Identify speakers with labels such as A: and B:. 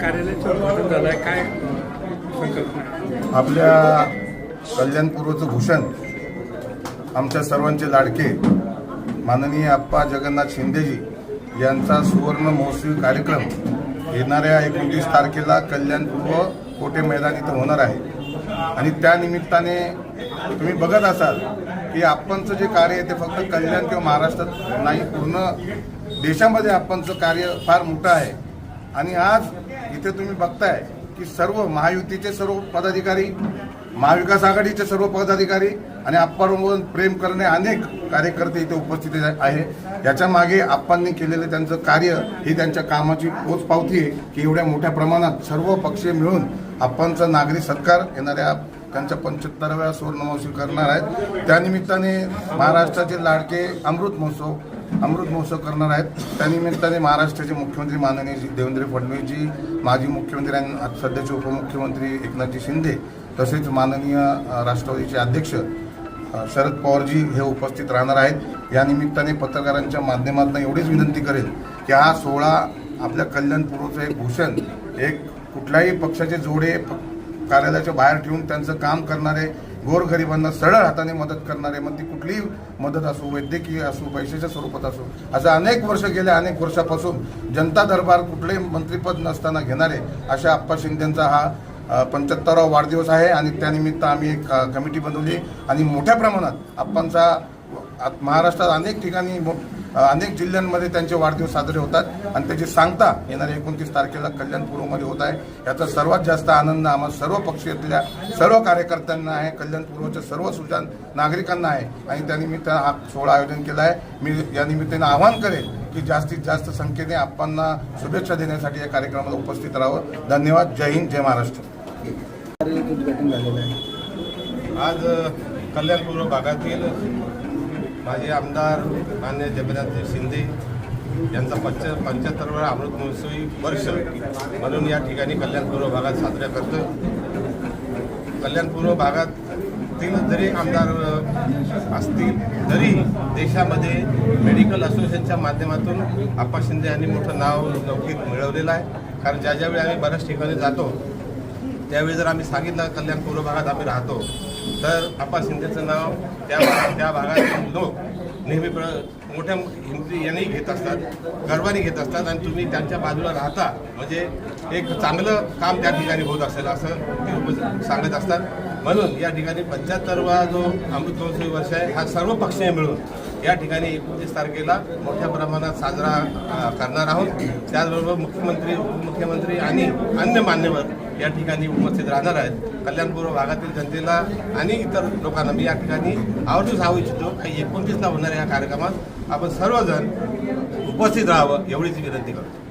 A: कार्यालयाचं उद्घाटन झालं आहे काय संकल्पना
B: आपल्या कल्याणपूर्वचं भूषण आमच्या सर्वांचे लाडके माननीय आप्पा जगन्नाथ शिंदेजी यांचा सुवर्ण महोत्सवी कार्यक्रम येणाऱ्या एकोणतीस तारखेला कल्याणपूर्व कोटे मैदान इथं होणार आहे. आणि त्यानिमित्ताने तुम्ही बघत असाल की आप्पांचं जे कार्य आहे ते फक्त कल्याण किंवा महाराष्ट्रात नाही पूर्ण देशामध्ये आपणचं कार्य फार मोठं आहे. आणि आज इथे तुम्ही बघताय की सर्व महायुतीचे सर्व पदाधिकारी महाविकास आघाडीचे सर्व पदाधिकारी आणि आप्पांवरून प्रेम करणे अनेक कार्यकर्ते इथे उपस्थित आहे. याच्या मागे आप्पांनी केलेलं त्यांचं कार्य ही त्यांच्या कामाची पोचपावती आहे की एवढ्या मोठ्या प्रमाणात सर्व पक्ष मिळून आप्पांचा नागरी सत्कार येणाऱ्या त्यांच्या पंच्याहत्तराव्या सुवर्णमहोत्सव करणार आहेत. त्यानिमित्ताने महाराष्ट्राचे लाडके अमृत महोत्सव अमृत महोत्सव करणार आहेत. त्यानिमित्ताने महाराष्ट्राचे मुख्यमंत्री माननीय देवेंद्र फडणवीसजी माजी मुख्यमंत्री आणि सध्याचे उपमुख्यमंत्री एकनाथजी शिंदे तसेच माननीय राष्ट्रवादीचे अध्यक्ष शरद पवारजी हे उपस्थित राहणार आहेत. या निमित्ताने पत्रकारांच्या माध्यमातून एवढीच विनंती करेल की हा सोहळा आपल्या कल्याणपूर्वचं एक भूषण एक कुठल्याही पक्षाचे जोडे प- कार्यालयाच्या बाहेर ठेवून त्यांचं काम करणारे गोरगरिबांना सरळ हाताने मदत करणारे मग ती कुठलीही मदत असो वैद्यकीय असो पैशाच्या स्वरूपात असो असं अनेक वर्ष गेल्या अनेक वर्षापासून जनता दरबार कुठलेही मंत्रीपद नसताना घेणारे अशा आप्पा शिंदेंचा हा पंच्याहत्तरावा वाढदिवस आहे आणि त्यानिमित्त आम्ही एक कमिटी बनवली. आणि मोठ्या प्रमाणात आप्पांचा महाराष्ट्रात अनेक ठिकाणी मो- अनेक जिल्ह्यांमध्ये त्यांचे वाढदिवस साजरे होतात आणि त्याची सांगता येणाऱ्या एकोणतीस तारखेला कल्याणपूर्वमध्ये होत आहे याचा सर्वात जास्त आनंद आम्हा सर्व पक्षातल्या सर्व कार्यकर्त्यांना आहे कल्याणपूर्वच्या सर्व सुजान नागरिकांना आहे. आणि त्यानिमित्तानं हा सोहळा आयोजन केला आहे. मी या निमित्तानं आवाहन करेल की जास्तीत जास्त संख्येने आपणना शुभेच्छा देण्यासाठी या कार्यक्रमाला उपस्थित राहावं. धन्यवाद. जय हिंद जय महाराष्ट्र.
C: आज कल्याणपूर्व भागातील माजी आमदार मान्य जगन्नाथ शिंदे यांचा पंच पंच्याहत्तरवा अमृत महोत्सवी वर्ष म्हणून या ठिकाणी कल्याणपूर्व भागात साजरा करतो. कल्याणपूर्व भागातील जरी आमदार असतील तरी देशामध्ये मेडिकल असोसिएशनच्या माध्यमातून आप्पा शिंदे यांनी मोठं नाव लौकिक मिळवलेलं आहे. कारण ज्या ज्यावेळी आम्ही बऱ्याच ठिकाणी जातो त्यावेळी जर आम्ही सांगितलं कल्याण पूर्व भागात आम्ही राहतो तर आप्पा शिंदेचं नाव त्या भागात त्या भागातील लोक नेहमी प्र मोठ्या हिमती यांनी घेत असतात गर्वाने घेत असतात आणि तुम्ही त्यांच्या बाजूला राहता. म्हणजे एक चांगलं काम त्या ठिकाणी होत असेल असं ते सांगत असतात. म्हणून या ठिकाणी पंच्याहत्तरवा जो अमृत महोत्सवी वर्ष आहे हा सर्व पक्षीय मिळून या ठिकाणी एकोणतीस तारखेला मोठ्या प्रमाणात साजरा करणार आहोत. त्याचबरोबर मुख्यमंत्री उपमुख्यमंत्री आणि अन्य मान्यवर या ठिकाणी उपस्थित राहणार आहेत. कल्याणपूर्व भागातील जनतेला आणि इतर लोकांना मी या ठिकाणी आवर्जून सांगू इच्छितो की एकोणतीसला होणाऱ्या या कार्यक्रमात आपण सर्वजण उपस्थित राहावं एवढीच विनंती करतो.